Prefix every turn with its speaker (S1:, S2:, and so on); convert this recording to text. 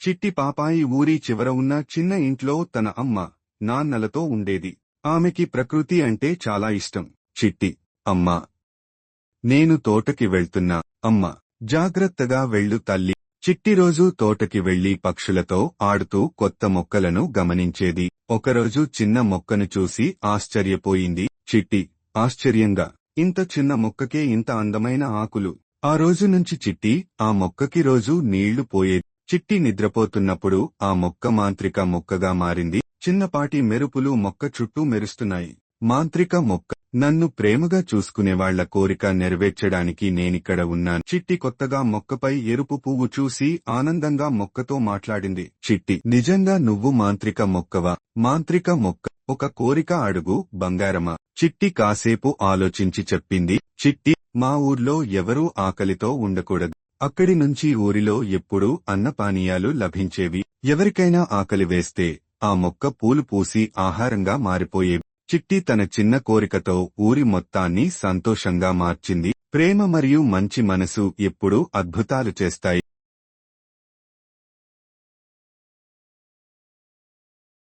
S1: చిట్టి పాపాయి ఊరి చివర ఉన్న చిన్న ఇంట్లో తన అమ్మ నాన్నలతో ఉండేది. ఆమెకి ప్రకృతి అంటే చాలా ఇష్టం. చిట్టి అమ్మా నేను తోటకి వెళ్తున్నా. అమ్మ జాగ్రత్తగా వెళ్ళు తల్లి. చిట్టి రోజు తోటకి వెళ్ళి పక్షులతో ఆడుతూ కొత్త మొక్కలను గమనించేది. ఒకరోజు చిన్న మొక్కను చూసి ఆశ్చర్యపోయింది. చిట్టి ఆశ్చర్యంగా ఇంత చిన్న మొక్కకే ఇంత అందమైన ఆకులు. ఆ రోజు నుంచి చిట్టి ఆ మొక్కకి రోజు నీళ్ళు పోయేది. చిట్టి నిద్రపోతున్నప్పుడు ఆ మొక్క మాంత్రిక మొక్కగా మారింది. చిన్నపాటి మెరుపులు మొక్క చుట్టూ మెరుస్తున్నాయి. మాంత్రిక మొక్క నన్ను ప్రేమగా చూసుకునేవాళ్ళ కోరిక నెరవేర్చడానికి నేనిక్కడ ఉన్నాను. చిట్టి కొత్తగా మొక్కపై ఎరుపు పువ్వు చూసి ఆనందంగా మొక్కతో మాట్లాడింది. చిట్టి నిజంగా నువ్వు మాంత్రిక మొక్కవా? మాంత్రిక మొక్క ఒక కోరిక అడుగు బంగారమా? చిట్టి కాసేపు ఆలోచించి చెప్పింది. చిట్టి మా ఊర్లో ఎవరూ ఆకలితో ఉండకూడదు. అక్కడి నుంచి ఊరిలో ఎప్పుడూ అన్నపానీయాలు లభించేవి. ఎవరికైనా ఆకలి వేస్తే ఆ మొక్క పూలు పూసి ఆహారంగా మారిపోయేవి చిట్టి తన చిన్న కోరికతో ఊరి మొత్తాన్ని సంతోషంగా మార్చింది. ప్రేమ మరియు మంచి మనసు ఎప్పుడూ అద్భుతాలు చేస్తాయి.